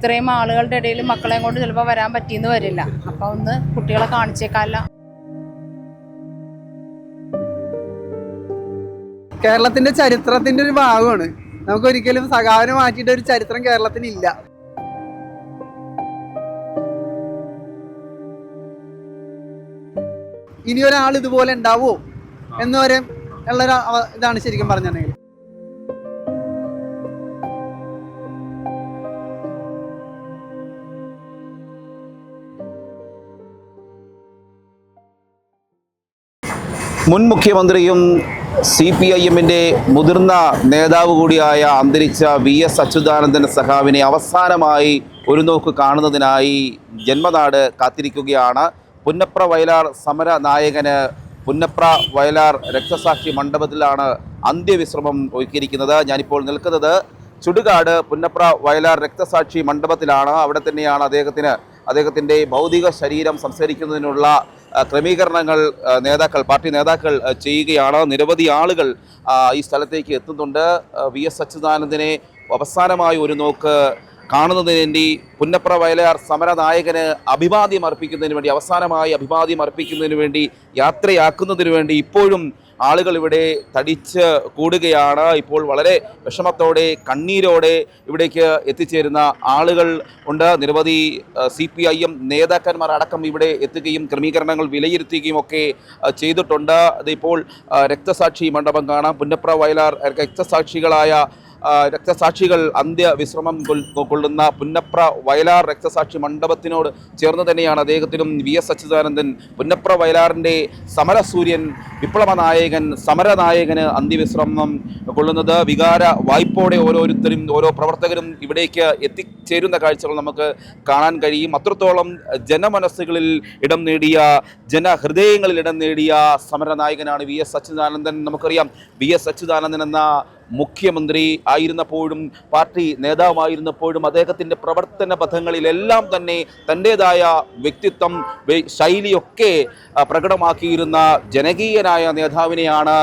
ഇത്രയും ആളുകളുടെ ഇടയിൽ മക്കളെയും കൊണ്ട് ചിലപ്പോൾ വരാൻ പറ്റിയെന്ന് വരില്ല. അപ്പൊ ഒന്ന് കുട്ടികളെ കാണിച്ചേക്കാല്ല. കേരളത്തിന്റെ ചരിത്രത്തിന്റെ ഒരു ഭാഗമാണ്. നമുക്ക് ഒരിക്കലും സഖാവിനെ മാറ്റിയിട്ട് ഒരു ചരിത്രം കേരളത്തിന് ഇല്ല ഇനി ഒരാൾ ഇതുപോലെ ഉണ്ടാവോ എന്ന് വരെ ഉള്ളൊരു ഇതാണ് ശരിക്കും പറഞ്ഞിട്ടുണ്ടെങ്കിൽ. മുൻ മുഖ്യമന്ത്രിയും സി പി ഐ എമ്മിന്റെ മുതിർന്ന നേതാവ് കൂടിയായ അന്തരിച്ച വി എസ് അച്യുതാനന്ദൻ സഖാവിനെ അവസാനമായി ഒരു നോക്ക് കാണുന്നതിനായി ജന്മനാട് കാത്തിരിക്കുകയാണ്. പുന്നപ്ര വയലാർ സമര നായകന് പുന്നപ്ര വയലാർ രക്തസാക്ഷി മണ്ഡപത്തിലാണ് അന്ത്യവിശ്രമം ഒരുക്കിയിരിക്കുന്നത്. ഞാനിപ്പോൾ നിൽക്കുന്നത് ചുടുകാട് പുന്നപ്ര വയലാർ രക്തസാക്ഷി മണ്ഡപത്തിലാണ്. അവിടെ തന്നെയാണ് അദ്ദേഹത്തിന് അദ്ദേഹത്തിന്റെ ഭൗതിക ശരീരം സംസ്കരിക്കുന്നതിനുള്ള ക്രമീകരണങ്ങൾ നേതാക്കൾ പാർട്ടി നേതാക്കൾ ചെയ്യുകയാണ്. നിരവധി ആളുകൾ ഈ സ്ഥലത്തേക്ക് എത്തുന്നുണ്ട്. വി എസ് അച്യുതാനന്ദനെ അവസാനമായി ഒരു നോക്ക് കാണുന്നതിന് വേണ്ടി പുന്നപ്ര വയലാർ സമരനായകന് അഭിവാദ്യം അർപ്പിക്കുന്നതിന് വേണ്ടി അവസാനമായി അഭിവാദ്യം അർപ്പിക്കുന്നതിന് വേണ്ടി യാത്രയാക്കുന്നതിന് വേണ്ടി ഇപ്പോഴും ആളുകൾ ഇവിടെ തടിച്ച് കൂടുകയാണ്. ഇപ്പോൾ വളരെ വിഷമത്തോടെ കണ്ണീരോടെ ഇവിടേക്ക് എത്തിച്ചേരുന്ന ആളുകൾ ഉണ്ട്. നിരവധി സി പി ഐ എം നേതാക്കന്മാർ അടക്കം ഇവിടെ എത്തുകയും ക്രമീകരണങ്ങൾ വിലയിരുത്തുകയും ഒക്കെ ചെയ്തിട്ടുണ്ട്. അതിപ്പോൾ രക്തസാക്ഷി മണ്ഡപം കാണാം. പുന്നപ്ര വയലാർ രക്തസാക്ഷികളായ രക്തസാക്ഷികൾ അന്ത്യവിശ്രമം കൊള്ളുന്ന പുന്നപ്ര വയലാർ രക്തസാക്ഷി മണ്ഡപത്തിനോട് ചേർന്ന് തന്നെയാണ് അദ്ദേഹത്തിനും വി എസ് അച്യുതാനന്ദൻ. പുന്നപ്ര വയലാറിന്റെ സമരസൂര്യൻ വിപ്ലവനായകൻ സമരനായകന് അന്ത്യവിശ്രമം കൊള്ളുന്നത്. വികാര വായ്പോടെ ഓരോരുത്തരും ഓരോ പ്രവർത്തകരും ഇവിടേക്ക് എത്തിച്ചേരുന്ന കാഴ്ചകൾ നമുക്ക് കാണാൻ കഴിയും. അത്രത്തോളം ജനമനസ്സുകളിൽ ഇടം നേടിയ ജനഹൃദയങ്ങളിൽ ഇടം നേടിയ സമരനായകനാണ് വി എസ് അച്യുതാനന്ദൻ. നമുക്കറിയാം വി എസ് അച്യുതാനന്ദൻ എന്ന മുഖ്യമന്ത്രി ആയിരുന്നപ്പോഴും പാർട്ടി നേതാവായിരുന്നപ്പോഴും അദ്ദേഹത്തിന്റെ പ്രവർത്തന പഥങ്ങളിലെല്ലാം തന്നെ തന്റേതായ വ്യക്തിത്വം ശൈലിയൊക്കെ പ്രകടമാക്കിയിരുന്ന ജനകീയനായ നേതാവിനെയാണ്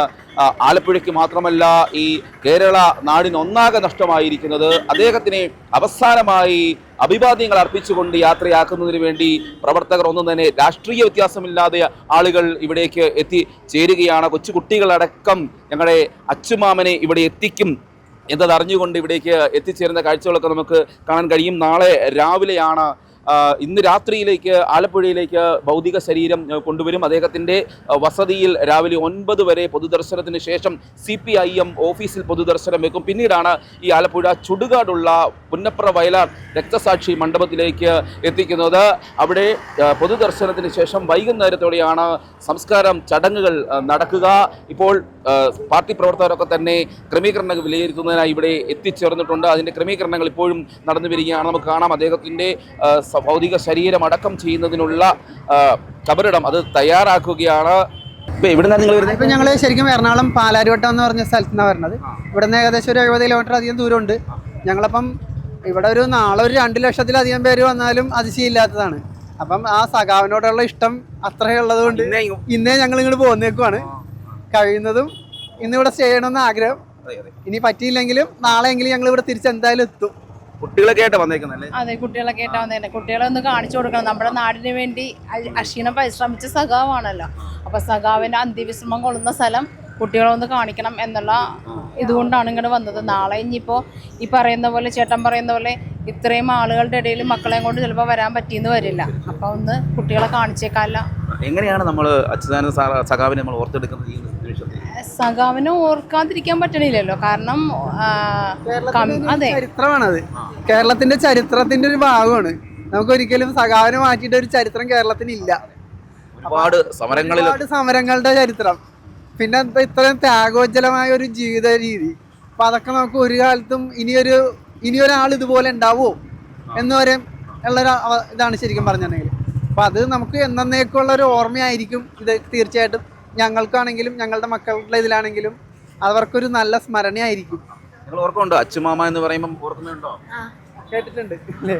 ആലപ്പുഴയ്ക്ക് മാത്രമല്ല ഈ കേരള നാടിനൊന്നാകെ നഷ്ടമായിരിക്കുന്നത് അദ്ദേഹത്തിനെ അവസാനമായി അഭിവാദ്യങ്ങൾ അർപ്പിച്ചുകൊണ്ട് യാത്രയാക്കുന്നതിന് വേണ്ടി പ്രവർത്തകർ ഒന്നും തന്നെ രാഷ്ട്രീയ വ്യത്യാസമില്ലാതെ ആളുകൾ ഇവിടേക്ക് എത്തി എത്തിച്ചേരുകയാണ് കൊച്ചുകുട്ടികളടക്കം ഞങ്ങളുടെ അച്ചുമാമനെ ഇവിടെ എത്തിക്കും എന്നത് അറിഞ്ഞുകൊണ്ട് ഇവിടേക്ക് എത്തിച്ചേരുന്ന കാഴ്ചകളൊക്കെ നമുക്ക് കാണാൻ കഴിയും. നാളെ രാവിലെയാണ് ഇന്ന് രാത്രിയിലേക്ക് ആലപ്പുഴയിലേക്ക് ഭൗതിക ശരീരം കൊണ്ടുവരും. അദ്ദേഹത്തിന്റെ വസതിയിൽ രാവിലെ ഒൻപത് വരെ പൊതുദർശനത്തിന് ശേഷം സി പി ഐ എം ഓഫീസിൽ പൊതുദർശനം വെക്കും. പിന്നീടാണ് ഈ ആലപ്പുഴ ചുടുകാടുള്ള പുന്നപ്ര വയലാർ രക്തസാക്ഷി മണ്ഡപത്തിലേക്ക് എത്തിക്കുന്നത്. അവിടെ പൊതുദർശനത്തിന് ശേഷം വൈകുന്നേരത്തോടെയാണ് സംസ്കാരം ചടങ്ങുകൾ നടക്കുക. ഇപ്പോൾ പാർട്ടി പ്രവർത്തകരൊക്കെ തന്നെ ക്രമീകരണങ്ങൾ വിലയിരുത്തുന്നതിനായി ഇവിടെ എത്തിച്ചേർന്നിട്ടുണ്ട്. അതിന്റെ ക്രമീകരണങ്ങൾ ഇപ്പോഴും നടന്നു വരികയാണ്. നമുക്ക് കാണാം അദ്ദേഹത്തിന്റെ ഭൗതിക ശരീരം അടക്കം ചെയ്യുന്നതിനുള്ള കബറിടം അത് തയ്യാറാക്കുകയാണ്. ഇപ്പൊ എവിടുന്നാണ് നിങ്ങൾ വരുന്നത്? ഇപ്പൊ ഞങ്ങൾ ശരിക്കും എറണാകുളം പാലാരിവട്ടം എന്ന് പറഞ്ഞ സ്ഥലത്ത് നിന്നാണ് വരുന്നത്. ഇവിടെ നിന്ന് ഏകദേശം ഒരു എഴുപത് കിലോമീറ്റർ അധികം ദൂരമുണ്ട്. ഞങ്ങളപ്പം ഇവിടെ ഒരു നാളെ ഒരു രണ്ട് ലക്ഷത്തിലധികം പേര് വന്നാലും അതിശയില്ലാത്തതാണ് അപ്പം ആ സഖാവിനോടുള്ള ഇഷ്ടം അത്രയും ഉള്ളത് കൊണ്ട് ഇന്നേ ഇന്നേ ഞങ്ങൾ ഇങ്ങോട്ട് പോകുന്നേക്കുവാണ് കഴിയുന്നതും ഇന്ന് ഇവിടെ സ്റ്റേ ചെയ്യണമെന്ന് ആഗ്രഹം. അതെ, അതെ. ഇനി പറ്റിയില്ലെങ്കിലും നാളെയെങ്കിലും ഞങ്ങൾ ഇവിടെ തിരിച്ച് എന്തായാലും എത്തും. കുട്ടികളൊക്കെ ആയിട്ട് വന്നേക്കുന്നല്ലേ അതെ കുട്ടികളൊക്കെ കേട്ട വന്നേക്കുന്നത് കുട്ടികളെ ഒന്ന് കാണിച്ചു കൊടുക്കണം. നമ്മുടെ നാടിന് വേണ്ടി അക്ഷീണം പരിശ്രമിച്ച സഖാവാണല്ലോ. അപ്പൊ സഖാവിന്റെ അന്ത്യവിശ്രമം കൊള്ളുന്ന സ്ഥലം കുട്ടികളെ ഒന്ന് കാണിക്കണം എന്നുള്ള ഇതുകൊണ്ടാണ് ഇങ്ങോട്ട് വന്നത്. നാളെ ഇനിയിപ്പോൾ ഈ പറയുന്ന പോലെ ചേട്ടൻ പറയുന്ന പോലെ ഇത്രയും ആളുകളുടെ ഇടയിൽ മക്കളെയും കൊണ്ട് ചിലപ്പോൾ വരാൻ പറ്റിയെന്ന് വരില്ല. അപ്പൊ ഒന്ന് കുട്ടികളെ കാണിച്ചേക്കാല്ല എങ്ങനെയാണ് നമ്മൾ അച്യുതാനന്ദ സഖാവിനെ നമ്മൾ ഓർത്തെടുക്കുന്നത് ഈ നിമിഷത്തിൽ സഖാവിനെ ഓർക്കാതിരിക്കാൻ പറ്റണില്ലല്ലോ. കാരണം അതെ. ചരിത്രമാണത്. കേരളത്തിന്റെ ചരിത്രത്തിന്റെ ഒരു ഭാഗമാണ്. നമുക്ക് ഒരിക്കലും സഖാവിനെ മാറ്റിയിട്ട് ഒരു ചരിത്രം കേരളത്തിന് ഇല്ല ഒരുപാട് സമരങ്ങളിൽ ഒരുപാട് സമരങ്ങളുടെ ചരിത്രം. പിന്നെ ഇത്രയും ത്യാഗോജ്ജലമായ ഒരു ജീവിത രീതി. അപ്പൊ അതൊക്കെ നമുക്ക് ഒരു കാലത്തും ഇനിയൊരു ഇനിയൊരാൾ ഇതുപോലെ ഉണ്ടാവുമോ? എന്ന് വരെ ഉള്ളൊരു ഇതാണ് ശരിക്കും പറഞ്ഞിട്ടുണ്ടെങ്കിൽ. അപ്പൊ അത് നമുക്ക് എന്നേക്കുള്ള ഒരു ഓർമ്മയായിരിക്കും ഇത് തീർച്ചയായിട്ടും ഞങ്ങൾക്കാണെങ്കിലും ഞങ്ങളുടെ മക്കളുടെ ഇതിലാണെങ്കിലും അവർക്കൊരു നല്ല സ്മരണയായിരിക്കും. നിങ്ങൾ ഓർക്കുന്നുണ്ടോ അച്ഛമാമ എന്ന് പറയുമ്പോൾ ഓർക്കുന്നുണ്ടോ? കേട്ടിട്ടുണ്ട്. അല്ലേ